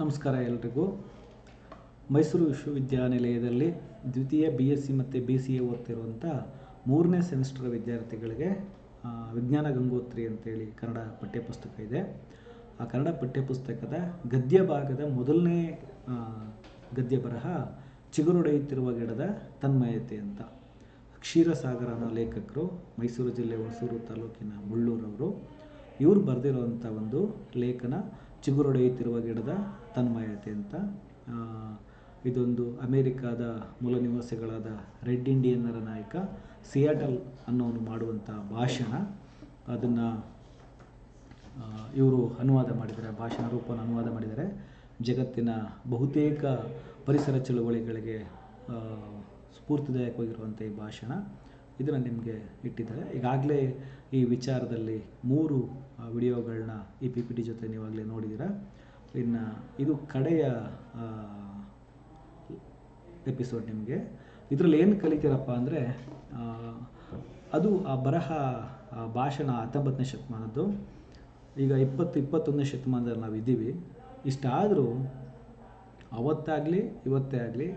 ನಮಸ್ಕಾರ ಎಲ್ರಿಗೂ. ಮೈಸೂರು ವಿಶ್ವವಿದ್ಯಾನಿಲಯದಲ್ಲಿ ದ್ವಿತೀಯ ಬಿ ಎಸ್ ಸಿ ಮತ್ತು ಬಿ ಸಿ ಎ ಓದ್ತಿರುವಂಥ ಮೂರನೇ ಸೆಮಿಸ್ಟರ್ ವಿದ್ಯಾರ್ಥಿಗಳಿಗೆ ವಿಜ್ಞಾನ ಗಂಗೋತ್ರಿ ಅಂತೇಳಿ ಕನ್ನಡ ಪಠ್ಯಪುಸ್ತಕ ಇದೆ. ಆ ಕನ್ನಡ ಪಠ್ಯಪುಸ್ತಕದ ಗದ್ಯ ಭಾಗದ ಮೊದಲನೇ ಗದ್ಯ ಬರಹ ಚಿಗುರೊಡೆಯುತ್ತಿರುವ ಗಿಡದ ತನ್ಮಯತೆ ಅಂತ. ಕ್ಷೀರಸಾಗರ ಅನ್ನೋ ಲೇಖಕರು, ಮೈಸೂರು ಜಿಲ್ಲೆ ಹೊಸೂರು ತಾಲೂಕಿನ ಮುಳ್ಳೂರವರು, ಇವರು ಬರೆದಿರುವಂಥ ಒಂದು ಲೇಖನ ಚಿಗುರೊಡೆಯುತ್ತಿರುವ ಗಿಡದ ತನ್ಮಯತೆ ಅಂತ ಇದೊಂದು ಅಮೇರಿಕಾದ ಮೂಲ ನಿವಾಸಿಗಳಾದ ರೆಡ್ ಇಂಡಿಯನ್ನರ ನಾಯಕ ಸಿಯಾಟಲ್ ಅನ್ನೋನು ಮಾಡುವಂಥ ಭಾಷಣ. ಅದನ್ನು ಇವರು ಅನುವಾದ ಮಾಡಿದ್ದಾರೆ, ಭಾಷಣ ರೂಪನ ಅನುವಾದ ಮಾಡಿದ್ದಾರೆ. ಜಗತ್ತಿನ ಬಹುತೇಕ ಪರಿಸರ ಚಳುವಳಿಗಳಿಗೆ ಸ್ಫೂರ್ತಿದಾಯಕವಾಗಿರುವಂಥ ಈ ಭಾಷಣ. ಇದನ್ನು ನಿಮಗೆ ಇಟ್ಟಿದ್ದಾರೆ. ಈಗಾಗಲೇ ಈ ವಿಚಾರದಲ್ಲಿ ಮೂರು ವಿಡಿಯೋಗಳನ್ನ ಈ ಪಿ ಪಿ ಟಿ ಜೊತೆ ನೀವಾಗಲೇ ನೋಡಿದ್ದೀರಾ ಇನ್ನು ಇದು ಕಡೆಯ ಎಪಿಸೋಡ್ ನಿಮಗೆ. ಇದರಲ್ಲಿ ಏನು ಕಲಿತೀರಪ್ಪ ಅಂದರೆ ಅದು ಆ ಬರಹ ಭಾಷಣ ಹತ್ತೊಂಬತ್ತನೇ ಶತಮಾನದ್ದು. ಈಗ ಇಪ್ಪತ್ತು, ಇಪ್ಪತ್ತೊಂದನೇ ಶತಮಾನದಲ್ಲಿ ನಾವು ಇದ್ದೀವಿ. ಇಷ್ಟಾದರೂ ಅವತ್ತಾಗಲಿ, ಇವತ್ತೇ ಆಗಲಿ,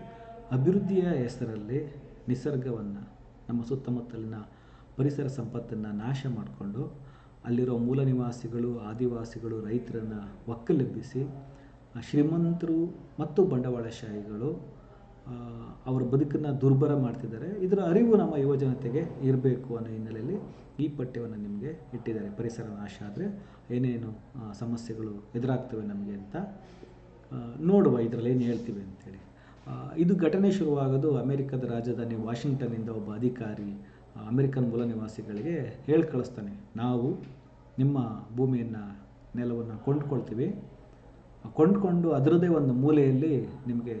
ಅಭಿವೃದ್ಧಿಯ ಹೆಸರಲ್ಲಿ ನಿಸರ್ಗವನ್ನು, ನಮ್ಮ ಸುತ್ತಮುತ್ತಲಿನ ಪರಿಸರ ಸಂಪತ್ತನ್ನು ನಾಶ ಮಾಡಿಕೊಂಡು ಅಲ್ಲಿರೋ ಮೂಲ ನಿವಾಸಿಗಳು, ಆದಿವಾಸಿಗಳು, ರೈತರನ್ನು ಒಕ್ಕಲೆಬ್ಬಿಸಿ ಶ್ರೀಮಂತರು ಮತ್ತು ಬಂಡವಾಳಶಾಹಿಗಳು ಅವರ ಬದುಕನ್ನು ದುರ್ಬರ ಮಾಡ್ತಿದ್ದಾರೆ. ಇದರ ಅರಿವು ನಮ್ಮ ಯುವಜನತೆಗೆ ಇರಬೇಕು ಅನ್ನೋ ಹಿನ್ನೆಲೆಯಲ್ಲಿ ಈ ಪಠ್ಯವನ್ನು ನಿಮಗೆ ಇಟ್ಟಿದ್ದಾರೆ. ಪರಿಸರ ನಾಶ ಆದರೆ ಏನೇನು ಸಮಸ್ಯೆಗಳು ಎದುರಾಗ್ತವೆ ನಮಗೆ ಅಂತ ನೋಡುವ, ಇದರಲ್ಲಿ ಏನು ಹೇಳ್ತೀವಿ ಅಂತೇಳಿ. ಇದು ಘಟನೆ ಶುರುವಾಗೋದು ಅಮೆರಿಕದ ರಾಜಧಾನಿ ವಾಷಿಂಗ್ಟನ್ನಿಂದ ಒಬ್ಬ ಅಧಿಕಾರಿ ಅಮೆರಿಕನ್ ಮೂಲ ನಿವಾಸಿಗಳಿಗೆ ಹೇಳಿ ಕಳಿಸ್ತಾನೆ. ನಾವು ನಿಮ್ಮ ಭೂಮಿಯನ್ನು, ನೆಲವನ್ನು ಕೊಂಡ್ಕೊಳ್ತೀವಿ. ಕೊಂಡ್ಕೊಂಡು ಅದರದೇ ಒಂದು ಮೂಲೆಯಲ್ಲಿ ನಿಮಗೆ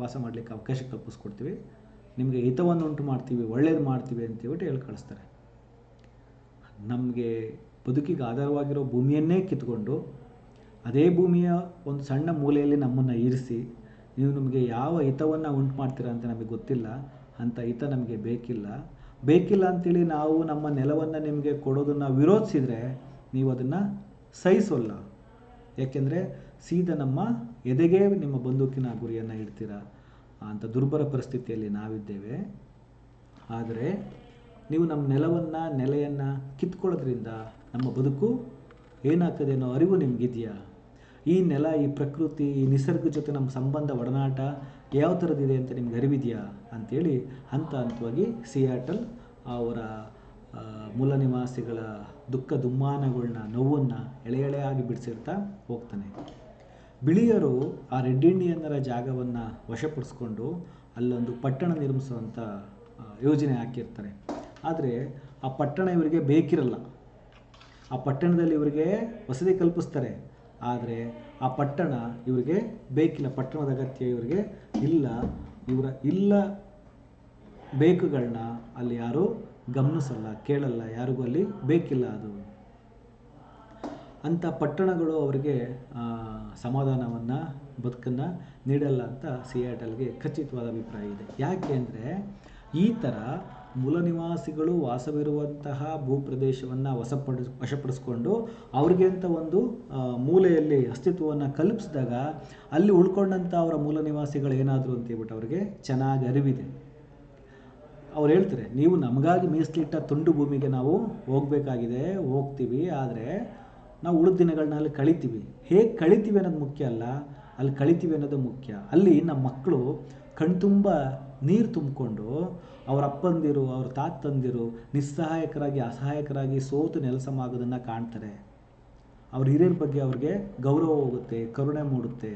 ವಾಸ ಮಾಡಲಿಕ್ಕೆ ಅವಕಾಶ ಕಲ್ಪಿಸ್ಕೊಡ್ತೀವಿ. ನಿಮಗೆ ಹಿತವನ್ನು ಉಂಟು ಮಾಡ್ತೀವಿ, ಒಳ್ಳೇದು ಮಾಡ್ತೀವಿ ಅಂತ ಹೇಳ್ಬಿಟ್ಟು ಹೇಳಿ ಕಳಿಸ್ತಾರೆ. ನಮಗೆ ಬದುಕಿಗೆ ಆಧಾರವಾಗಿರೋ ಭೂಮಿಯನ್ನೇ ಕಿತ್ಕೊಂಡು ಅದೇ ಭೂಮಿಯ ಒಂದು ಸಣ್ಣ ಮೂಲೆಯಲ್ಲಿ ನಮ್ಮನ್ನು ಇರಿಸಿ, ನೀವು ನಮಗೆ ಯಾವ ಹಿತವನ್ನು ಉಂಟು ಮಾಡ್ತೀರಾ ಅಂತ ನಮಗೆ ಗೊತ್ತಿಲ್ಲ ಅಂಥ ಹಿತ ನಮಗೆ ಬೇಕಿಲ್ಲ. ಬೇಕಿಲ್ಲ ಅಂತೇಳಿ ನಾವು ನಮ್ಮ ನೆಲವನ್ನು ನಿಮಗೆ ಕೊಡೋದನ್ನು ವಿರೋಧಿಸಿದರೆ ನೀವು ಅದನ್ನು ಸಹಿಸೋಲ್ಲ. ಯಾಕೆಂದರೆ ಸೀದಾ ನಮ್ಮ ಎದೆಗೆ ನಿಮ್ಮ ಬಂದೂಕಿನ ಗುರಿಯನ್ನು ಇಡ್ತೀರಾ ಅಂತ ದುರ್ಬಲ ಪರಿಸ್ಥಿತಿಯಲ್ಲಿ ನಾವಿದ್ದೇವೆ. ಆದರೆ ನೀವು ನಮ್ಮ ನೆಲವನ್ನು, ನೆಲೆಯನ್ನು ಕಿತ್ಕೊಳ್ಳೋದ್ರಿಂದ ನಮ್ಮ ಬದುಕು ಏನಾಗ್ತದೆ ಅನ್ನೋ ಅರಿವು ನಿಮಗಿದೆಯಾ? ಈ ನೆಲ, ಈ ಪ್ರಕೃತಿ, ಈ ನಿಸರ್ಗ ಜೊತೆ ನಮ್ಮ ಸಂಬಂಧ ಒಡನಾಟ ಯಾವ ಥರದ್ದಿದೆ ಅಂತ ನಿಮ್ಗೆ ಅರಿವಿದೆಯಾ ಅಂಥೇಳಿ ಹಂತ ಹಂತವಾಗಿ ಸಿಯಾಟಲ್ ಅವರ ಮೂಲ ನಿವಾಸಿಗಳ ದುಃಖ ದುಮ್ಮಾನಗಳನ್ನ ನೋವನ್ನು ಎಳೆ ಎಳೆಯಾಗಿ ಬಿಡಿಸಿರ್ತಾ ಹೋಗ್ತಾನೆ. ಬಿಳಿಯರು ಆ ರೆಡ್ ಇಂಡಿಯನ್ನರ ಜಾಗವನ್ನು ವಶಪಡಿಸ್ಕೊಂಡು ಅಲ್ಲೊಂದು ಪಟ್ಟಣ ನಿರ್ಮಿಸುವಂಥ ಯೋಜನೆ ಹಾಕಿರ್ತಾರೆ. ಆದರೆ ಆ ಪಟ್ಟಣ ಇವರಿಗೆ ಬೇಕಿರಲ್ಲ. ಆ ಪಟ್ಟಣದಲ್ಲಿ ಇವರಿಗೆ ವಸತಿ ಕಲ್ಪಿಸ್ತಾರೆ. ಆದರೆ ಆ ಪಟ್ಟಣ ಇವರಿಗೆ ಬೇಕಿಲ್ಲ, ಪಟ್ಟಣದ ಅಗತ್ಯ ಇವರಿಗೆ ಇಲ್ಲ. ಇವರ ಇಲ್ಲ ಬೇಕುಗಳನ್ನ ಅಲ್ಲಿ ಯಾರೂ ಗಮನಿಸಲ್ಲ, ಕೇಳಲ್ಲ, ಯಾರಿಗೂ ಅಲ್ಲಿ ಬೇಕಿಲ್ಲ ಅದು. ಅಂಥ ಪಟ್ಟಣಗಳು ಅವರಿಗೆ ಸಮಾಧಾನವನ್ನು, ಬದುಕನ್ನು ನೀಡಲ್ಲ ಅಂತ ಸಿಯಾಟಲ್ಗೆ ಖಚಿತವಾದ ಅಭಿಪ್ರಾಯ ಇದೆ. ಯಾಕೆ ಅಂದರೆ ಈ ಥರ ಮೂಲ ನಿವಾಸಿಗಳು ವಾಸವಿರುವಂತಹ ಭೂಪ್ರದೇಶವನ್ನು ವಶಪಡಿಸ್ ವಶಪಡಿಸ್ಕೊಂಡು ಅವ್ರಿಗೆ ಅಂತ ಒಂದು ಮೂಲೆಯಲ್ಲಿ ಅಸ್ತಿತ್ವವನ್ನು ಕಲ್ಪಿಸಿದಾಗ ಅಲ್ಲಿ ಉಳ್ಕೊಂಡಂಥ ಅವರ ಮೂಲ ನಿವಾಸಿಗಳು ಏನಾದರೂ ಅಂತ ಹೇಳ್ಬಿಟ್ಟು ಅವರಿಗೆ ಚೆನ್ನಾಗಿ ಅರಿವಿದೆ. ಅವ್ರು ಹೇಳ್ತಾರೆ, ನೀವು ನಮಗಾಗಿ ಮೀಸಲಿಟ್ಟ ತುಂಡು ಭೂಮಿಗೆ ನಾವು ಹೋಗಬೇಕಾಗಿದೆ, ಹೋಗ್ತೀವಿ, ಆದರೆ ನಾವು ಉಳಿದ ದಿನಗಳನ್ನ ಅಲ್ಲಿ ಕಳಿತೀವಿ. ಹೇಗೆ ಕಳಿತೀವಿ ಅನ್ನೋದು ಮುಖ್ಯ ಅಲ್ಲ, ಅಲ್ಲಿ ಕಳಿತೀವಿ ಅನ್ನೋದು ಮುಖ್ಯ. ಅಲ್ಲಿ ನಮ್ಮ ಮಕ್ಕಳು ಕಣ್ತುಂಬ ನೀರು ತುಂಬಿಕೊಂಡು ಅವ್ರ ಅಪ್ಪಂದಿರು, ಅವ್ರ ತಾತಂದಿರು ನಿಸ್ಸಹಾಯಕರಾಗಿ, ಅಸಹಾಯಕರಾಗಿ ಸೋತು ನೆಲಸಮಾಗೋದನ್ನು ಕಾಣ್ತಾರೆ. ಅವ್ರ ಹಿರಿಯರ ಬಗ್ಗೆ ಅವ್ರಿಗೆ ಗೌರವ ಹೋಗುತ್ತೆ, ಕರುಣೆ ಮೂಡುತ್ತೆ.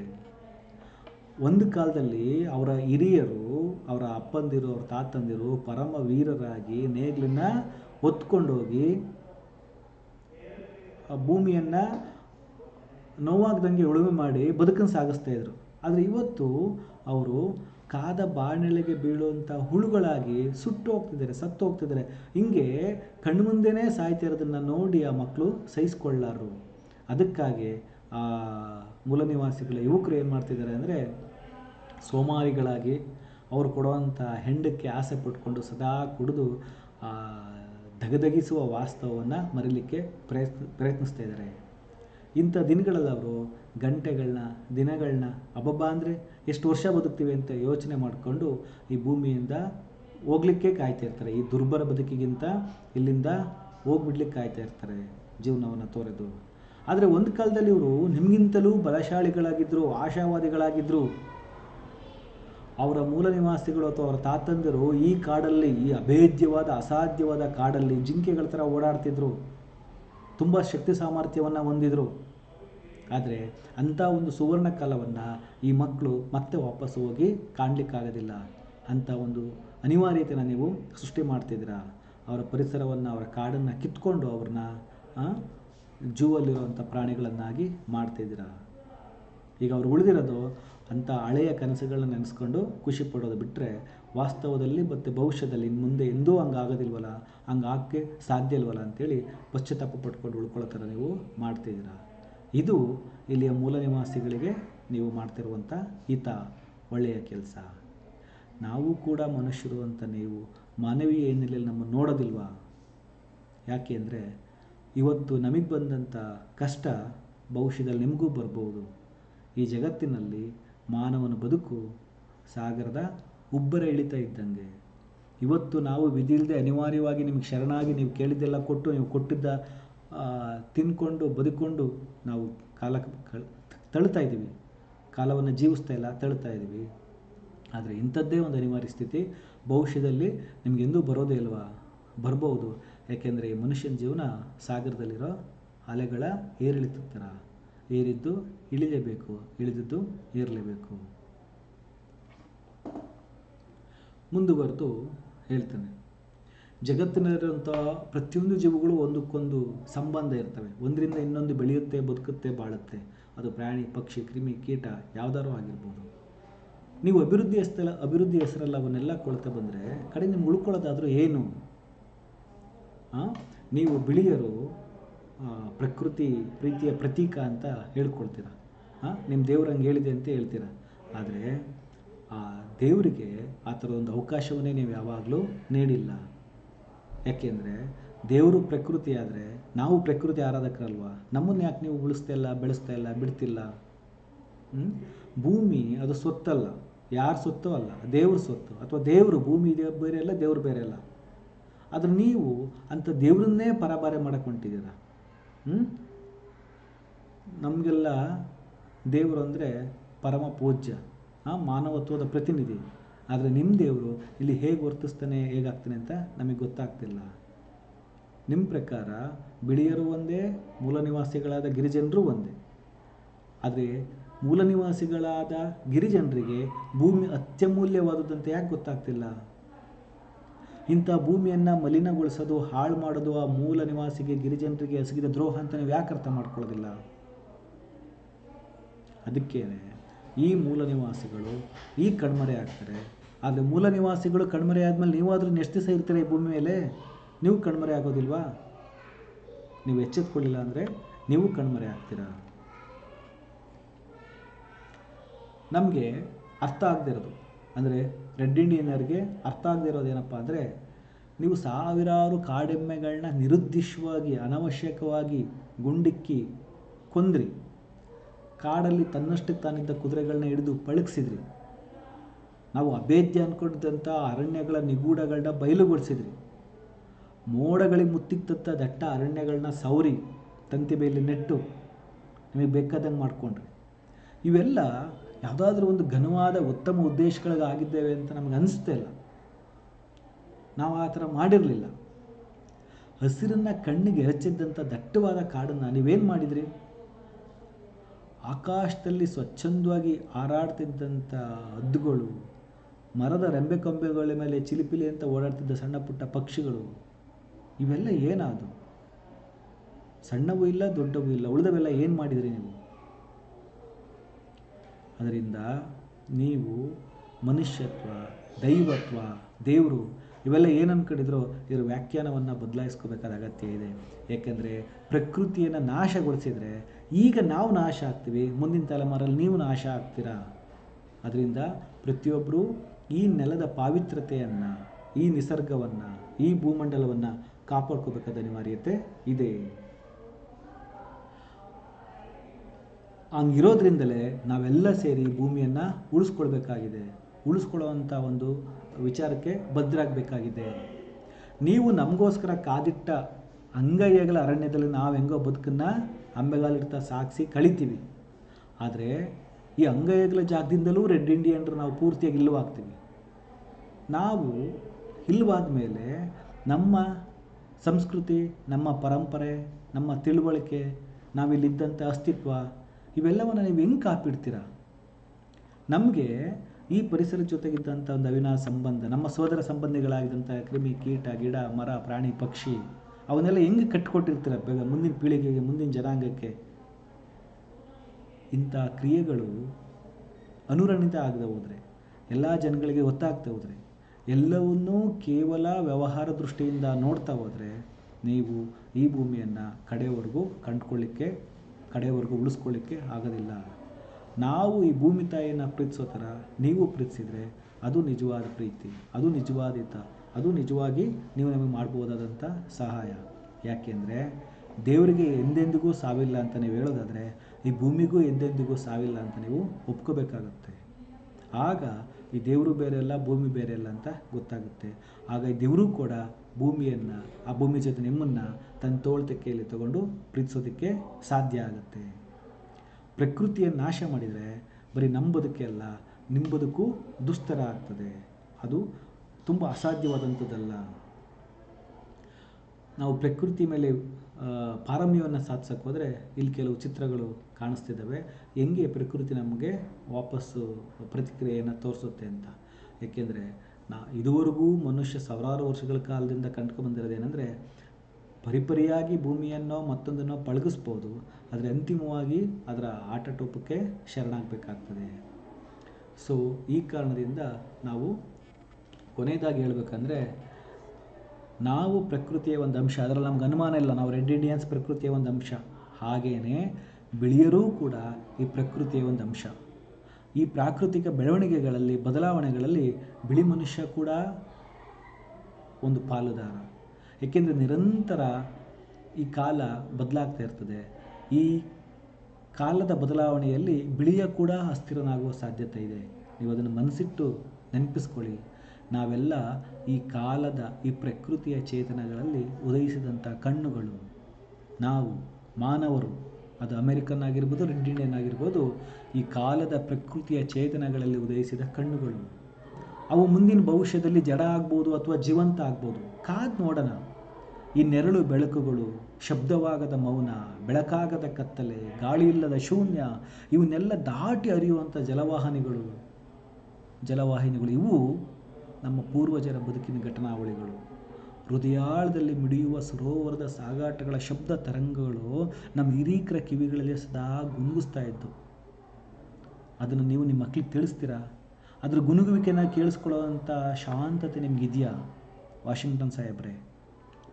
ಒಂದು ಕಾಲದಲ್ಲಿ ಅವರ ಹಿರಿಯರು, ಅವರ ಅಪ್ಪಂದಿರು, ಅವ್ರ ತಾತಂದಿರು ಪರಮ ವೀರರಾಗಿ ನೇಗ್ಲನ್ನ ಹೊತ್ಕೊಂಡೋಗಿ ಭೂಮಿಯನ್ನು ನೋವಾಗ್ದಂಗೆ ಉಳುಮೆ ಮಾಡಿ ಬದುಕನ್ನು ಸಾಗಿಸ್ತಾ ಇದ್ರು. ಆದರೆ ಇವತ್ತು ಅವರು ಕಾದ ಬಾಣಲೆಗೆ ಬೀಳುವಂಥ ಹುಳುಗಳಾಗಿ ಸುಟ್ಟು ಹೋಗ್ತಿದ್ದಾರೆ ಸತ್ತು ಹೋಗ್ತಿದ್ದಾರೆ ಹಿಂಗೆ ಕಣ್ಮುಂದೆನೇ ಸಾಯ್ತಾ ಇರೋದನ್ನು ನೋಡಿ ಆ ಮಕ್ಕಳು ಸಹಿಸ್ಕೊಳ್ಳಾರು ಅದಕ್ಕಾಗಿ ಆ ಮೂಲ ನಿವಾಸಿಗಳ, ಯುವಕರು ಏನು ಮಾಡ್ತಿದ್ದಾರೆ ಅಂದರೆ ಸೋಮಾರಿಗಳಾಗಿ ಅವರು ಕೊಡುವಂಥ ಹೆಂಡಕ್ಕೆ ಆಸೆ ಪಟ್ಕೊಂಡು ಸದಾ ಕುಡಿದು ಧಗಧಗಿಸುವ ವಾಸ್ತವವನ್ನು ಮರೀಲಿಕ್ಕೆ ಪ್ರಯತ್ನ, ಪ್ರಯತ್ನಿಸ್ತಾ ಇದ್ದಾರೆ. ಇಂಥ ದಿನಗಳಲ್ಲಿ ಅವರು ಗಂಟೆಗಳನ್ನ, ದಿನಗಳನ್ನ, ಅಬ್ಬಬ್ಬ ಅಂದರೆ ಎಷ್ಟು ವರ್ಷ ಬದುಕ್ತೀವಿ ಅಂತ ಯೋಚನೆ ಮಾಡಿಕೊಂಡು ಈ ಭೂಮಿಯಿಂದ ಹೋಗ್ಲಿಕ್ಕೆ ಕಾಯ್ತಾ ಇರ್ತಾರೆ. ಈ ದುರ್ಬಲ ಬದುಕಿಗಿಂತ ಇಲ್ಲಿಂದ ಹೋಗ್ಬಿಡ್ಲಿಕ್ಕೆ ಕಾಯ್ತಾ ಇರ್ತಾರೆ ಜೀವನವನ್ನು ತೋರೆದು. ಆದರೆ ಒಂದು ಕಾಲದಲ್ಲಿ ಇವರು ನಿಮಗಿಂತಲೂ ಬಲಶಾಲಿಗಳಾಗಿದ್ದರು ಆಶಾವಾದಿಗಳಾಗಿದ್ದರು ಅವರ ಮೂಲ ನಿವಾಸಿಗಳು ಅಥವಾ ಅವರ ತಾತಂದಿರು ಈ ಕಾಡಲ್ಲಿ, ಈ ಅಭೇದ್ಯವಾದ, ಅಸಾಧ್ಯವಾದ ಕಾಡಲ್ಲಿ ಜಿಂಕೆಗಳ ಥರ ಓಡಾಡ್ತಿದ್ರು. ತುಂಬ ಶಕ್ತಿ ಸಾಮರ್ಥ್ಯವನ್ನು ಹೊಂದಿದ್ರು. ಆದರೆ ಅಂಥ ಒಂದು ಸುವರ್ಣ ಕಾಲವನ್ನು ಈ ಮಕ್ಕಳು ಮತ್ತೆ ವಾಪಸ್ ಹೋಗಿ ಕಾಣಲಿಕ್ಕಾಗೋದಿಲ್ಲ. ಅಂಥ ಒಂದು ಅನಿವಾರ್ಯತೆಯನ್ನು ನೀವು ಸೃಷ್ಟಿ ಮಾಡ್ತಿದ್ದೀರಾ. ಅವರ ಪರಿಸರವನ್ನು, ಅವರ ಕಾಡನ್ನು ಕಿತ್ಕೊಂಡು ಅವ್ರನ್ನ ಜೂವಲ್ಲಿರುವಂಥ ಪ್ರಾಣಿಗಳನ್ನಾಗಿ ಮಾಡ್ತಿದ್ದೀರಾ. ಈಗ ಅವ್ರು ಉಳಿದಿರೋದು ಅಂಥ ಹಳೆಯ ಕನಸುಗಳನ್ನ ನೆನೆಸ್ಕೊಂಡು ಖುಷಿ ಪಡೋದು ಬಿಟ್ಟರೆ ವಾಸ್ತವದಲ್ಲಿ ಮತ್ತು ಭವಿಷ್ಯದಲ್ಲಿ ಇನ್ನು ಮುಂದೆ ಎಂದೂ ಹಂಗೆ ಆಗೋದಿಲ್ವಲ್ಲ ಹಂಗೆ ಆಗೋಕ್ಕೆ ಸಾಧ್ಯ ಇಲ್ವಲ್ಲ ಅಂತೇಳಿ ಪಶ್ಚಾತ್ತಾಪ ಪಟ್ಕೊಂಡು ಉಳ್ಕೊಳ್ಳೋ ಥರ ನೀವು ಮಾಡ್ತಿದ್ದೀರಾ. ಇದು ಇಲ್ಲಿಯ ಮೂಲ ನಿವಾಸಿಗಳಿಗೆ ನೀವು ಮಾಡ್ತಿರುವಂಥ ಹಿತ, ಒಳ್ಳೆಯ ಕೆಲಸ. ನಾವು ಕೂಡ ಮನುಷ್ಯರು ಅಂತ ನೀವು ಮಾನವೀಯ ಹಿನ್ನೆಲೆಯಲ್ಲಿ ನಮ್ಮ ನೋಡೋದಿಲ್ವಾ? ಯಾಕೆ ಅಂದರೆ ಇವತ್ತು ನಮಗೆ ಬಂದಂಥ ಕಷ್ಟ ಭವಿಷ್ಯದಲ್ಲಿ ನಿಮಗೂ ಬರ್ಬೋದು. ಈ ಜಗತ್ತಿನಲ್ಲಿ ಮಾನವನ ಬದುಕು ಸಾಗರದ ಉಬ್ಬರ ಇಳಿತಾ ಇದ್ದಂಗೆ. ಇವತ್ತು ನಾವು ವಿಧಿಲ್ದೆ ಅನಿವಾರ್ಯವಾಗಿ ನಿಮಗೆ ಶರಣಾಗಿ ನೀವು ಕೇಳಿದ್ದೆಲ್ಲ ಕೊಟ್ಟು ನೀವು ಕೊಟ್ಟಿದ್ದ ತಿನ್ಕೊಂಡು ಬದುಕೊಂಡು ನಾವು ಕಾಲ ತಳ್ತಾ ಇದ್ದೀವಿ. ಕಾಲವನ್ನು ಜೀವಿಸ್ತಾ ಇಲ್ಲ, ತಳ್ತಾ ಇದ್ದೀವಿ. ಆದರೆ ಇಂಥದ್ದೇ ಒಂದು ಅನಿವಾರ್ಯ ಸ್ಥಿತಿ. ಭವಿಷ್ಯದಲ್ಲಿ ನಿಮಗೆಂದೂ ಬರೋದೇ ಇಲ್ವಾ? ಬರ್ಬೋದು. ಯಾಕೆಂದರೆ ಈ ಮನುಷ್ಯನ ಜೀವನ ಸಾಗರದಲ್ಲಿರೋ ಅಲೆಗಳ ಏರಿಳಿತ ಥರ ಏರಿದ್ದು ಇಳಿಲೇಬೇಕು ಇಳಿದಿದ್ದು ಏರಲೇಬೇಕು. ಮುಂದುವರೆದು ಹೇಳ್ತಾನೆ. ಜಗತ್ತಿನಲ್ಲಿರುವಂಥ ಪ್ರತಿಯೊಂದು ಜೀವಗಳು ಒಂದಕ್ಕೊಂದು ಸಂಬಂಧ ಇರ್ತವೆ. ಒಂದರಿಂದ ಇನ್ನೊಂದು ಬೆಳೆಯುತ್ತೆ, ಬದುಕುತ್ತೆ, ಬಾಳುತ್ತೆ. ಅದು ಪ್ರಾಣಿ, ಪಕ್ಷಿ, ಕ್ರಿಮಿ, ಕೀಟ ಯಾವ್ದಾರು ಆಗಿರ್ಬೋದು. ನೀವು ಅಭಿವೃದ್ಧಿ ಹೆಸರಲ್ಲ ಅಭಿವೃದ್ಧಿ ಹೆಸರಲ್ಲ ಅವನ್ನೆಲ್ಲ ಕೊಳ್ತಾ ಬಂದರೆ ಕಡೆ ನಿಮ್ಗೆ ಉಳ್ಕೊಳ್ಳೋದಾದರೂ ಏನು? ಹಾಂ ನೀವು ಬಿಳಿಯರು ಪ್ರಕೃತಿ ಪ್ರೀತಿಯ ಪ್ರತೀಕ ಅಂತ ಹೇಳ್ಕೊಳ್ತೀರ? ನಿಮ್ಮ ದೇವ್ರು ಹಂಗೆ ಹೇಳಿದೆ ಅಂತ ಹೇಳ್ತೀರ? ಆದರೆ ಆ ದೇವರಿಗೆ ಆ ಥರ ಒಂದು ಅವಕಾಶವನ್ನೇ ನೀವು ಯಾವಾಗಲೂ ನೀಡಿಲ್ಲ. ಯಾಕೆಂದರೆ ದೇವರು ಪ್ರಕೃತಿ ಆದರೆ ನಾವು ಪ್ರಕೃತಿ ಆರಾಧಕರಲ್ವಾ? ನಮ್ಮನ್ನು ಯಾಕೆ ನೀವು ಉಳಿಸ್ತಾ ಇಲ್ಲ, ಬೆಳೆಸ್ತಾ ಇಲ್ಲ, ಬಿಡ್ತಿಲ್ಲ? ಭೂಮಿ ಅದು ಸ್ವತ್ತಲ್ಲ. ಯಾರ ಸೊತ್ತೋ ಅಲ್ಲ. ದೇವ್ರ ಸೊತ್ತು ಅಥವಾ ದೇವರು ಭೂಮಿ ಬೇರೆ ಅಲ್ಲ ದೇವ್ರು ಬೇರೆ ಅಲ್ಲ ಆದ್ರೆ ನೀವು ಅಂಥ ದೇವ್ರನ್ನೇ ಪರಭಾರೆ ಮಾಡಕ್ಕೆ ಹ್ಞೂ ನಮಗೆಲ್ಲ ದೇವರು ಅಂದರೆ ಪರಮ ಪೂಜ್ಯ. ಮಾನವತ್ವದ ಪ್ರತಿನಿಧಿ. ಆದರೆ ನಿಮ್ಮ ದೇವರು ಇಲ್ಲಿ ಹೇಗೆ ವರ್ತಿಸ್ತಾನೆ, ಹೇಗಾಗ್ತಾನೆ ಅಂತ ನಮಗೆ ಗೊತ್ತಾಗ್ತಿಲ್ಲ. ನಿಮ್ಮ ಪ್ರಕಾರ ಬಿಳಿಯರು ಒಂದೇ, ಮೂಲ ನಿವಾಸಿಗಳಾದ ಗಿರಿಜನರು ಒಂದೇ. ಆದರೆ ಮೂಲ ನಿವಾಸಿಗಳಾದ ಗಿರಿಜನರಿಗೆ ಭೂಮಿ ಅತ್ಯಮೂಲ್ಯವಾದದ್ದಂತ ಯಾಕೆ ಗೊತ್ತಾಗ್ತಿಲ್ಲ? ಇಂಥ ಭೂಮಿಯನ್ನು ಮಲಿನಗೊಳಿಸೋದು, ಹಾಳು ಮಾಡೋದು ಆ ಮೂಲ ನಿವಾಸಿಗೆ, ಗಿರಿಜನರಿಗೆ ಎಸಗಿದ ದ್ರೋಹ ಅಂತ ನೀವು ಯಾಕೆ ಅರ್ಥ ಮಾಡ್ಕೊಳ್ಳೋದಿಲ್ಲ? ಅದಕ್ಕೇನೆ ಈ ಮೂಲ ನಿವಾಸಿಗಳು ಈ ಕಣ್ಮರೆ ಆಗ್ತಾರೆ. ಆದರೆ ಮೂಲ ನಿವಾಸಿಗಳು ಕಣ್ಮರೆ ಆದಮೇಲೆ ನೀವಾದರೂ ಎಷ್ಟು ದಿವಸ ಇರ್ತೀರ ಈ ಭೂಮಿ ಮೇಲೆ? ನೀವು ಕಣ್ಮರೆ ಆಗೋದಿಲ್ವಾ? ನೀವು ಎಚ್ಚೆತ್ಕೊಳ್ಳಿಲ್ಲ ಅಂದರೆ ನೀವು ಕಣ್ಮರೆ ಆಗ್ತೀರಾ? ನಮಗೆ ಅರ್ಥ ಆಗದಿರೋದು ಅಂದರೆ ರೆಡ್ ಇಂಡಿಯನ್ನರಿಗೆ ಅರ್ಥ ಆಗದೆ ಇರೋದು ಏನಪ್ಪ ಅಂದರೆ ನೀವು ಸಾವಿರಾರು ಕಾಡೆಮ್ಮೆಗಳನ್ನ ನಿರುದ್ದೇಶವಾಗಿ ಅನವಶ್ಯಕವಾಗಿ ಗುಂಡಿಕ್ಕಿ ಕೊಂದ್ರಿ. ಕಾಡಲ್ಲಿ ತನ್ನಷ್ಟಕ್ಕೆ ತಾನಿದ್ದ ಕುದುರೆಗಳನ್ನ ಹಿಡಿದು ಪಳಗಿಸಿದ್ರಿ. ನಾವು ಅಭೇದ್ಯ ಅಂದ್ಕೊಂಡಿದ್ದಂಥ ಅರಣ್ಯಗಳ ನಿಗೂಢಗಳನ್ನ ಬಯಲುಗೊಳಿಸಿದ್ರಿ. ಮೋಡಗಳಿಗೆ ಮುತ್ತಿಕ್ತತ್ತ ದಟ್ಟ ಅರಣ್ಯಗಳನ್ನ ಸೌರಿ ತಂತಿ ಬೇಲಿ ನೆಟ್ಟು ನಿಮಗೆ ಬೇಕಾದಂಗೆ ಮಾಡಿಕೊಂಡ್ರಿ. ಇವೆಲ್ಲ ಯಾವುದಾದ್ರೂ ಒಂದು ಘನವಾದ ಉತ್ತಮ ಉದ್ದೇಶಗಳಿಗಾಗಿದ್ದೇವೆ ಅಂತ ನಮಗೆ ಅನಿಸ್ತಾ ಇಲ್ಲ ನಾವು ಆ ಥರ ಮಾಡಿರಲಿಲ್ಲ. ಹಸಿರನ್ನು ಕಣ್ಣಿಗೆ ಎರಚಿದ್ದಂಥ ದಟ್ಟವಾದ ಕಾಡನ್ನು ನೀವೇನು ಮಾಡಿದ್ರಿ? ಆಕಾಶದಲ್ಲಿ ಸ್ವಚ್ಛಂದವಾಗಿ ಹಾರಾಡ್ತಿದ್ದಂಥ ಹದ್ದುಗಳು, ಮರದ ರೆಂಬೆ ಕೊಂಬೆಗಳ ಮೇಲೆ ಚಿಲಿಪಿಲಿ ಅಂತ ಓಡಾಡ್ತಿದ್ದ ಸಣ್ಣ ಪುಟ್ಟ ಪಕ್ಷಿಗಳು, ಇವೆಲ್ಲ ಏನಾದವು ಸಣ್ಣವೂ ಇಲ್ಲ, ದೊಡ್ಡವೂ ಇಲ್ಲ, ಉಳಿದವೆಲ್ಲ ಏನು ಮಾಡಿದಿರಿ ನೀವು? ಅದರಿಂದ ನೀವು ಮನುಷ್ಯತ್ವ, ದೈವತ್ವ, ದೇವರು ಇವೆಲ್ಲ ಏನು ಅನ್ಕೊಂಡಿದ್ರೋ ಇದರ ವ್ಯಾಖ್ಯಾನವನ್ನು ಬದಲಾಯಿಸ್ಕೋಬೇಕಾದ ಅಗತ್ಯ ಇದೆ. ಏಕೆಂದರೆ ಪ್ರಕೃತಿಯನ್ನು ನಾಶಗೊಳಿಸಿದರೆ ಈಗ ನಾವು ನಾಶ ಆಗ್ತೀವಿ. ಮುಂದಿನ ತಲೆಮಾರಲ್ಲಿ ನೀವು ನಾಶ ಆಗ್ತೀರಾ? ಅದರಿಂದ ಪ್ರತಿಯೊಬ್ಬರೂ ಈ ನೆಲದ ಪಾವಿತ್ರತೆಯನ್ನು ಈ ನಿಸರ್ಗವನ್ನು, ಈ ಭೂಮಂಡಲವನ್ನು ಕಾಪಾಡ್ಕೋಬೇಕಾದ ಅನಿವಾರ್ಯತೆ ಇದೆ. ಹಂಗಿರೋದ್ರಿಂದಲೇ ನಾವೆಲ್ಲ ಸೇರಿ ಭೂಮಿಯನ್ನು ಉಳಿಸ್ಕೊಳ್ಬೇಕಾಗಿದೆ. ಉಳಿಸ್ಕೊಳ್ಳೋವಂಥ ಒಂದು ವಿಚಾರಕ್ಕೆ ಬದ್ಧರಾಗಬೇಕಾಗಿದೆ ನೀವು ನಮಗೋಸ್ಕರ ಕಾದಿಟ್ಟ ಅಂಗೈಯಗಳ ಅರಣ್ಯದಲ್ಲಿ ನಾವು ಹೆಂಗೋ ಬದುಕನ್ನು ಅಂಬೆಗಾಲಿಡ್ತಾ ಸಾಗಿಸಿ ಕಳಿತೀವಿ. ಆದರೆ ಈ ಅಂಗೈಗಳ ಜಾಗದಿಂದಲೂ ರೆಡ್ ಇಂಡಿಯನ್ರು ನಾವು ಪೂರ್ತಿಯಾಗಿ ಇಲ್ಲವಾಗ್ತೀವಿ. ನಾವು ಇಲ್ಲವಾದ ಮೇಲೆ ನಮ್ಮ ಸಂಸ್ಕೃತಿ, ನಮ್ಮ ಪರಂಪರೆ, ನಮ್ಮ ತಿಳುವಳಿಕೆ, ನಾವಿಲ್ಲಿದ್ದಂಥ ಅಸ್ತಿತ್ವ ಇವೆಲ್ಲವನ್ನು ನೀವು ಹೆಂಗೆ ಕಾಪಿಡ್ತೀರಾ? ನಮಗೆ ಈ ಪರಿಸರ ಜೊತೆಗಿದ್ದಂಥ ಒಂದು ಅವಿನಾಶ ಸಂಬಂಧ, ನಮ್ಮ ಸೋದರ ಸಂಬಂಧಿಗಳಾಗಿದ್ದಂಥ ಕ್ರಿಮಿ ಕೀಟ, ಗಿಡ, ಮರ, ಪ್ರಾಣಿ, ಪಕ್ಷಿ ಅವನ್ನೆಲ್ಲ ಹೆಂಗೆ ಕಟ್ಟಿಕೊಟ್ಟಿರ್ತಾರೆ ಬೇಗ ಮುಂದಿನ ಪೀಳಿಗೆಗೆ, ಮುಂದಿನ ಜನಾಂಗಕ್ಕೆ? ಇಂಥ ಕ್ರಿಯೆಗಳು ಅನುರಣಿತ ಆಗದೆ ಹೋದರೆ, ಎಲ್ಲ ಜನಗಳಿಗೆ ಗೊತ್ತಾಗ್ತಾ ಹೋದರೆ, ಎಲ್ಲವನ್ನೂ ಕೇವಲ ವ್ಯವಹಾರ ದೃಷ್ಟಿಯಿಂದ ನೋಡ್ತಾ ಹೋದರೆ, ನೀವು ಈ ಭೂಮಿಯನ್ನು ಕಡೆಯವರೆಗೂ ಕಂಡುಕೊಳ್ಳಿಕ್ಕೆ, ಕಡೆಯವರೆಗೂ ಉಳಿಸ್ಕೊಳ್ಳಿಕ್ಕೆ ಆಗೋದಿಲ್ಲ. ನಾವು ಈ ಭೂಮಿ ತಾಯಿಯನ್ನು ಪ್ರೀತಿಸೋ ಥರ ನೀವು ಪ್ರೀತಿಸಿದರೆ ಅದು ನಿಜವಾದ ಪ್ರೀತಿ, ಅದು ನಿಜವಾದ ಹಿತ. ಅದು ನಿಜವಾಗಿ ನೀವು ನಮಗೆ ಮಾಡ್ಬೋದಾದಂಥ ಸಹಾಯ. ಯಾಕೆಂದರೆ ದೇವರಿಗೆ ಎಂದೆಂದಿಗೂ ಸಾವಿಲ್ಲ ಅಂತ ನೀವು ಹೇಳೋದಾದರೆ ಈ ಭೂಮಿಗೂ ಎಂದೆಂದಿಗೂ ಸಾವಿಲ್ಲ ಅಂತ ನೀವು ಒಪ್ಕೋಬೇಕಾಗುತ್ತೆ. ಆಗ ಈ ದೇವರು ಬೇರೆ ಅಲ್ಲ, ಭೂಮಿ ಬೇರೆ ಅಲ್ಲ ಅಂತ ಗೊತ್ತಾಗುತ್ತೆ. ಆಗ ಈ ದೇವರು ಕೂಡ ಭೂಮಿಯನ್ನು, ಆ ಭೂಮಿ ಜೊತೆ ನಿಮ್ಮನ್ನು ತನ್ನ ತೋಳ್ತಕ್ಕೆಯಲ್ಲಿ ತಗೊಂಡು ಪ್ರೀತಿಸೋದಕ್ಕೆ ಸಾಧ್ಯ ಆಗುತ್ತೆ. ಪ್ರಕೃತಿಯನ್ನು ನಾಶ ಮಾಡಿದರೆ ಬರೀ ನಮ್ಮ ಅಲ್ಲ ನಿಮ್ಮ ಬದುಕು ದುಸ್ತರ ಆಗ್ತದೆ ಅದು ತುಂಬ ಅಸಾಧ್ಯವಾದಂಥದ್ದಲ್ಲ. ನಾವು ಪ್ರಕೃತಿ ಮೇಲೆ ಪಾರಮ್ಯವನ್ನು ಸಾಧಿಸೋಕೆ ಹೋದರೆ ಇಲ್ಲಿ ಕೆಲವು ಚಿತ್ರಗಳು ಕಾಣಿಸ್ತಿದ್ದಾವೆ. ಹೆಂಗೆ ಪ್ರಕೃತಿ ನಮಗೆ ವಾಪಸ್ಸು ಪ್ರತಿಕ್ರಿಯೆಯನ್ನು ತೋರಿಸುತ್ತೆ ಅಂತ. ಏಕೆಂದರೆ, ನಾ, ಇದುವರೆಗೂ ಮನುಷ್ಯ ಸಾವಿರಾರು ವರ್ಷಗಳ ಕಾಲದಿಂದ ಕಂಡ್ಕೊಂಡ್ಬಂದಿರೋದೇನೆಂದರೆ ಪರಿಪರಿಯಾಗಿ ಭೂಮಿಯನ್ನೋ ಮತ್ತೊಂದನ್ನೋ ಪಳಗಿಸ್ಬೋದು, ಆದರೆ ಅಂತಿಮವಾಗಿ ಅದರ ಆಟಟೋಪಕ್ಕೆ ಶರಣಾಗಬೇಕಾಗ್ತದೆ. ಸೊ ಈ ಕಾರಣದಿಂದ ನಾವು ಕೊನೆಯದಾಗಿ ಹೇಳಬೇಕಂದ್ರೆ, ನಾವು ಪ್ರಕೃತಿಯ ಒಂದು ಅಂಶ, ಅದರಲ್ಲಿ ನಮ್ಗೆ ಅನುಮಾನ ಇಲ್ಲ, ನಾವು ರೆಡ್ ಇಂಡಿಯನ್ಸ್ ಪ್ರಕೃತಿಯ ಒಂದು ಅಂಶ. ಹಾಗೆಯೇ ಬಿಳಿಯರೂ ಕೂಡ ಈ ಪ್ರಕೃತಿಯ ಒಂದು ಅಂಶ. ಈ ಪ್ರಾಕೃತಿಕ ಬೆಳವಣಿಗೆಗಳಲ್ಲಿ, ಬದಲಾವಣೆಗಳಲ್ಲಿ ಬಿಳಿ ಮನುಷ್ಯ ಕೂಡ ಒಂದು ಪಾಲುದಾರ. ಏಕೆಂದರೆ ನಿರಂತರ ಈ ಕಾಲ ಬದಲಾಗ್ತಾ ಇರ್ತದೆ. ಈ ಕಾಲದ ಬದಲಾವಣೆಯಲ್ಲಿ ಬಿಳಿಯ ಕೂಡ ಅಸ್ಥಿರನಾಗುವ ಸಾಧ್ಯತೆ ಇದೆ. ನೀವು ಅದನ್ನು ಮನಸ್ಸಿಟ್ಟು ನೆನಪಿಸ್ಕೊಳ್ಳಿ. ನಾವೆಲ್ಲ ಈ ಕಾಲದ, ಈ ಪ್ರಕೃತಿಯ ಚೇತನಗಳಲ್ಲಿ ಉದಯಿಸಿದಂಥ ಕಣ್ಣುಗಳು. ನಾವು, ಮಾನವರು, ಅದು ಅಮೆರಿಕನ್ ಆಗಿರ್ಬೋದು ರೆಡ್ ಇಂಡಿಯನ್ ಆಗಿರ್ಬೋದು, ಈ ಕಾಲದ ಪ್ರಕೃತಿಯ ಚೇತನಗಳಲ್ಲಿ ಉದಯಿಸಿದ ಕಣ್ಣುಗಳು. ಅವು ಮುಂದಿನ ಭವಿಷ್ಯದಲ್ಲಿ ಜಡ ಆಗ್ಬೋದು ಅಥವಾ ಜೀವಂತ ಆಗ್ಬೋದು. ಕಾದ್ ನೋಡೋಣ. ಈ ನೆರಳು ಬೆಳಕುಗಳು, ಶಬ್ದವಾಗದ ಮೌನ, ಬೆಳಕಾಗದ ಕತ್ತಲೆ ಗಾಳಿ ಇಲ್ಲದ ಶೂನ್ಯ, ಇವನ್ನೆಲ್ಲ ದಾಟಿ ಹರಿಯುವಂಥ ಜಲವಾಹಿನಿಗಳು. ಜಲವಾಹಿನಿಗಳು ಇವು ನಮ್ಮ ಪೂರ್ವಜರ ಬದುಕಿನ ಘಟನಾವಳಿಗಳು. ಹೃದಯಾಳದಲ್ಲಿ ಮಿಡಿಯುವ ಸರೋವರದ ಸಾಗಾಟಗಳ ಶಬ್ದ ತರಂಗಗಳು ನಮ್ಮ ಹಿರೀಕರ ಕಿವಿಗಳಲ್ಲಿ ಸದಾ ಗುನುಗಿಸ್ತಾ ಇತ್ತು ಅದನ್ನು ನೀವು ನಿಮ್ಮ ಮಕ್ಕಳಿಗೆ ತಿಳಿಸ್ತೀರಾ? ಅದ್ರ ಗುನುಗುವಿಕೆನ ಕೇಳಿಸ್ಕೊಳ್ಳೋವಂಥ ಶಾಂತತೆ ನಿಮಗಿದೆಯಾ? ವಾಷಿಂಗ್ಟನ್ ಸಾಹೇಬ್ರೆ,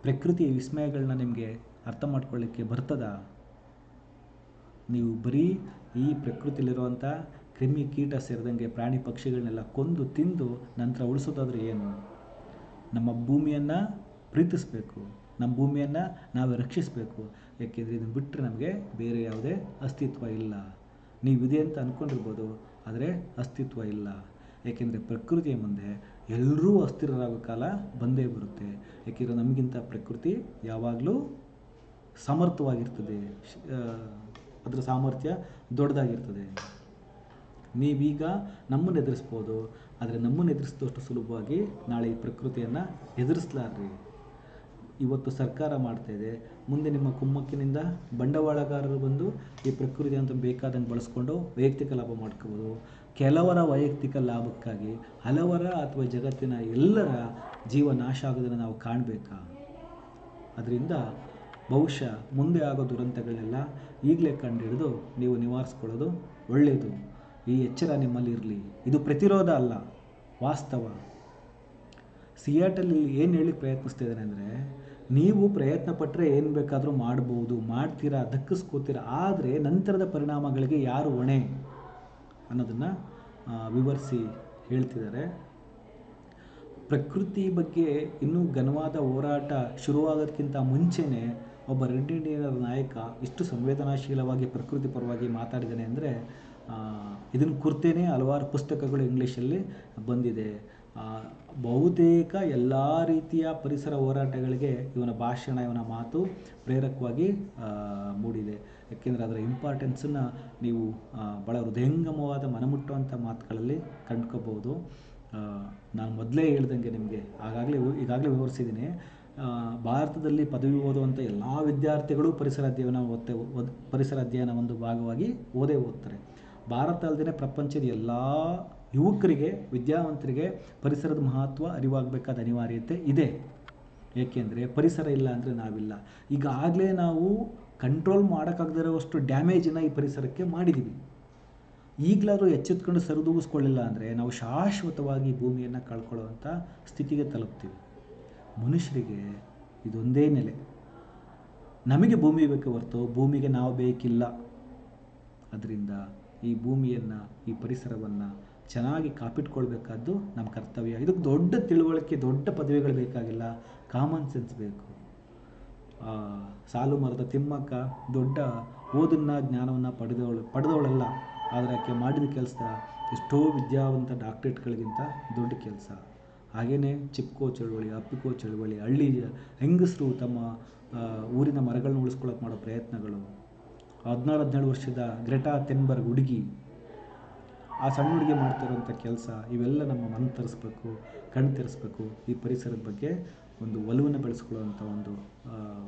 ಪ್ರಕೃತಿಯ ವಿಸ್ಮಯಗಳನ್ನ ನಿಮಗೆ ಅರ್ಥ ಮಾಡ್ಕೊಳ್ಳಿಕ್ಕೆ ಬರ್ತದಾ? ನೀವು ಬರೀ ಈ ಪ್ರಕೃತಿಯಲ್ಲಿರುವಂಥ ಕ್ರಿಮಿ ಕೀಟ ಸೇರಿದಂಗೆ ಪ್ರಾಣಿ ಪಕ್ಷಿಗಳನ್ನೆಲ್ಲ ಕೊಂದು ತಿಂದು ನಂತರ ಉಳಿಸೋದಾದ್ರೆ ಏನು? ನಮ್ಮ ಭೂಮಿಯನ್ನು ಪ್ರೀತಿಸಬೇಕು. ನಮ್ಮ ಭೂಮಿಯನ್ನು ನಾವೇ ರಕ್ಷಿಸಬೇಕು. ಯಾಕೆಂದರೆ ಇದನ್ನು ಬಿಟ್ಟರೆ ನಮಗೆ ಬೇರೆ ಯಾವುದೇ ಅಸ್ತಿತ್ವ ಇಲ್ಲ. ನೀವಿದೆ ಅಂತ ಅಂದ್ಕೊಂಡಿರ್ಬೋದು ಆದರೆ ಅಸ್ತಿತ್ವ ಇಲ್ಲ. ಏಕೆಂದರೆ ಪ್ರಕೃತಿಯ ಮುಂದೆ ಎಲ್ಲರೂ ಅಸ್ಥಿರರಾಗೋ ಕಾಲ ಬಂದೇ ಬರುತ್ತೆ. ಏಕೆಂದರೆ ನಮಗಿಂತ ಪ್ರಕೃತಿ ಯಾವಾಗಲೂ ಸಮರ್ಥವಾಗಿರ್ತದೆ. ಅದರ ಸಾಮರ್ಥ್ಯ ದೊಡ್ಡದಾಗಿರ್ತದೆ. ನೀವೀಗ ನಮ್ಮನ್ನು ಎದುರಿಸ್ಬೋದು. ಆದರೆ ನಮ್ಮನ್ನು ಎದುರಿಸಿದಷ್ಟು ಸುಲಭವಾಗಿ ನಾಳೆ ಈ ಪ್ರಕೃತಿಯನ್ನು ಎದುರಿಸ್ಲಾರ್ರಿ. ಇವತ್ತು ಸರ್ಕಾರ ಮಾಡ್ತಾ ಇದೆ. ಮುಂದೆ ನಿಮ್ಮ ಕುಮ್ಮಕ್ಕಿನಿಂದ ಬಂಡವಾಳಗಾರರು ಬಂದು ಈ ಪ್ರಕೃತಿ ಅಂತ ಬೇಕಾದಂಗೆ ಬಳಸ್ಕೊಂಡು ವೈಯಕ್ತಿಕ ಲಾಭ ಮಾಡ್ಕೋಬೋದು. ಕೆಲವರ ವೈಯಕ್ತಿಕ ಲಾಭಕ್ಕಾಗಿ, ಹಲವರ ಅಥವಾ ಜಗತ್ತಿನ ಎಲ್ಲರ ಜೀವ ನಾಶ ಆಗೋದನ್ನು ನಾವು ಕಾಣಬೇಕಾ? ಅದರಿಂದ ಬಹುಶಃ ಮುಂದೆ ಆಗೋ ದುರಂತಗಳನ್ನೆಲ್ಲ ಈಗಲೇ ಕಂಡುಹಿಡಿದು ನೀವು ನಿವಾರಿಸ್ಕೊಳ್ಳೋದು ಒಳ್ಳೆಯದು ಈ ಎಚ್ಚರ ನಿಮ್ಮಲ್ಲಿ ಇರಲಿ. ಇದು ಪ್ರತಿರೋಧ ಅಲ್ಲ, ವಾಸ್ತವ. ಸಿಯಾಟಲ್ಲಿ ಏನು ಹೇಳಿ ಪ್ರಯತ್ನಿಸ್ತಿದ್ದಾರೆ ಅಂದರೆ, ನೀವು ಪ್ರಯತ್ನ ಪಟ್ಟರೆ ಏನು ಬೇಕಾದರೂ ಮಾಡ್ಬೋದು, ಮಾಡ್ತೀರಾ ದಕ್ಕಿಸ್ಕೋತೀರಾ ಆದರೆ ನಂತರದ ಪರಿಣಾಮಗಳಿಗೆ ಯಾರು ಹೊಣೆ ಅನ್ನೋದನ್ನು ವಿವರಿಸಿ ಹೇಳ್ತಿದ್ದಾರೆ. ಪ್ರಕೃತಿ ಬಗ್ಗೆ ಇನ್ನೂ ಘನವಾದ ಹೋರಾಟ ಶುರುವಾಗೋದಕ್ಕಿಂತ ಮುಂಚೆನೇ ಒಬ್ಬ ರೆಡ್ ಇಂಡಿಯನ್ ನಾಯಕ ಇಷ್ಟು ಸಂವೇದನಾಶೀಲವಾಗಿ ಪ್ರಕೃತಿ ಪರವಾಗಿ ಮಾತಾಡಿದ್ದಾನೆ ಅಂದರೆ ಇದನ್ನು ಕುರಿತೇನೆ ಹಲವಾರು ಪುಸ್ತಕಗಳು ಇಂಗ್ಲೀಷಲ್ಲಿ ಬಂದಿದೆ. ಬಹುತೇಕ ಎಲ್ಲ ರೀತಿಯ ಪರಿಸರ ಹೋರಾಟಗಳಿಗೆ ಇವನ ಭಾಷಣ, ಇವನ ಮಾತು ಪ್ರೇರಕವಾಗಿ ಮೂಡಿದೆ. ಯಾಕೆಂದರೆ ಅದರ ಇಂಪಾರ್ಟೆನ್ಸನ್ನು ನೀವು ಭಾಳ ಹೃದಯಂಗಮವಾದ ಮನಮುಟ್ಟುವಂಥ ಮಾತುಗಳಲ್ಲಿ ಕಂಡ್ಕೋಬೋದು. ನಾನು ಮೊದಲೇ ಹೇಳ್ದಂಗೆ ನಿಮಗೆ ಆಗಾಗಲೇ ಈಗಾಗಲೇ ವಿವರಿಸಿದ್ದೀನಿ ಭಾರತದಲ್ಲಿ ಪದವಿ ಓದುವಂಥ ಎಲ್ಲ ವಿದ್ಯಾರ್ಥಿಗಳು ಪರಿಸರ ಅಧ್ಯಯನ ಓದ್ತೇ, ಓದ್, ಪರಿಸರ ಅಧ್ಯಯನ ಒಂದು ಭಾಗವಾಗಿ ಓದೇ ಓದ್ತಾರೆ. ಭಾರತ ಅಲ್ಲದೆ ಪ್ರಪಂಚದ ಎಲ್ಲ ಯುವಕರಿಗೆ, ವಿದ್ಯಾವಂತರಿಗೆ ಪರಿಸರದ ಮಹತ್ವ ಅರಿವಾಗಬೇಕಾದ ಅನಿವಾರ್ಯತೆ ಇದೆ. ಏಕೆಂದರೆ ಪರಿಸರ ಇಲ್ಲ ಅಂದರೆ ನಾವಿಲ್ಲ. ಈಗಾಗಲೇ ನಾವು ಕಂಟ್ರೋಲ್ ಮಾಡೋಕ್ಕಾಗದಿರೋವಷ್ಟು ಡ್ಯಾಮೇಜನ್ನು ಈ ಪರಿಸರಕ್ಕೆ ಮಾಡಿದ್ದೀವಿ ಈಗಲಾದರೂ ಎಚ್ಚೆತ್ಕೊಂಡು ಸರಿದೂಗಿಸ್ಕೊಳ್ಳಿಲ್ಲ ಅಂದರೆ ನಾವು ಶಾಶ್ವತವಾಗಿ ಭೂಮಿಯನ್ನು ಕಳ್ಕೊಳ್ಳುವಂಥ ಸ್ಥಿತಿಗೆ ತಲುಪ್ತೀವಿ. ಮನುಷ್ಯರಿಗೆ ಇದೊಂದೇ ನೆಲೆ. ನಮಗೆ ಭೂಮಿ ಬೇಕು ಹೊರತು ಭೂಮಿಗೆ ನಾವು ಬೇಕಿಲ್ಲ. ಅದರಿಂದ ಈ ಭೂಮಿಯನ್ನು, ಈ ಪರಿಸರವನ್ನು ಚೆನ್ನಾಗಿ ಕಾಪಿಟ್ಕೊಳ್ಬೇಕಾದ್ದು ನಮ್ಮ ಕರ್ತವ್ಯ. ಇದಕ್ಕೆ ದೊಡ್ಡ ತಿಳುವಳಿಕೆ, ದೊಡ್ಡ ಪದವಿಗಳು ಬೇಕಾಗಿಲ್ಲ. ಕಾಮನ್ ಸೆನ್ಸ್ ಬೇಕು. ಸಾಲು ಮರದ ತಿಮ್ಮಕ್ಕ ದೊಡ್ಡ ಓದನ್ನ, ಜ್ಞಾನವನ್ನು ಪಡೆದವಳು, ಪಡೆದವಳಲ್ಲ. ಆದರೆ ಆಕೆ ಮಾಡಿದ ಕೆಲಸ ಎಷ್ಟೋ ವಿದ್ಯಾವಂತ ಡಾಕ್ಟ್ರೇಟ್ಗಳಿಗಿಂತ ದೊಡ್ಡ ಕೆಲಸ. ಹಾಗೆಯೇ ಚಿಪ್ಕೋ ಚಳುವಳಿ, ಅಪ್ಪಿಕೋ ಚಳುವಳಿ, ಹಳ್ಳಿ ಹೆಂಗಸರು ತಮ್ಮ ಊರಿನ ಮರಗಳನ್ನ ಉಳಿಸ್ಕೊಳ್ಳೋಕೆ ಮಾಡೋ ಪ್ರಯತ್ನಗಳು. ಹದಿನಾರು ಹದಿನೇಳು ವರ್ಷದ ಗ್ರೆಟಾ ತೆನ್ಬರ್ಗ್ ಹುಡುಗಿ. ಆ ಸಣ್ಣ ಹುಡುಗಿ ಮಾಡ್ತಿರೋಂಥ ಕೆಲಸ ಇವೆಲ್ಲ ನಮ್ಮ ಮನ ತರಿಸ್ಬೇಕು ಕಣ್ಣು ತೆರೆಸ್ಬೇಕು, ಈ ಪರಿಸರದ ಬಗ್ಗೆ ಒಂದು ಒಲವನ್ನು ಬೆಳೆಸ್ಕೊಳ್ಳುವಂಥ ಒಂದು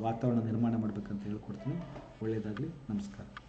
ವಾತಾವರಣ ನಿರ್ಮಾಣ ಮಾಡಬೇಕಂತ ಹೇಳ್ಕೊಡ್ತೀನಿ. ಒಳ್ಳೆಯದಾಗಲಿ. ನಮಸ್ಕಾರ.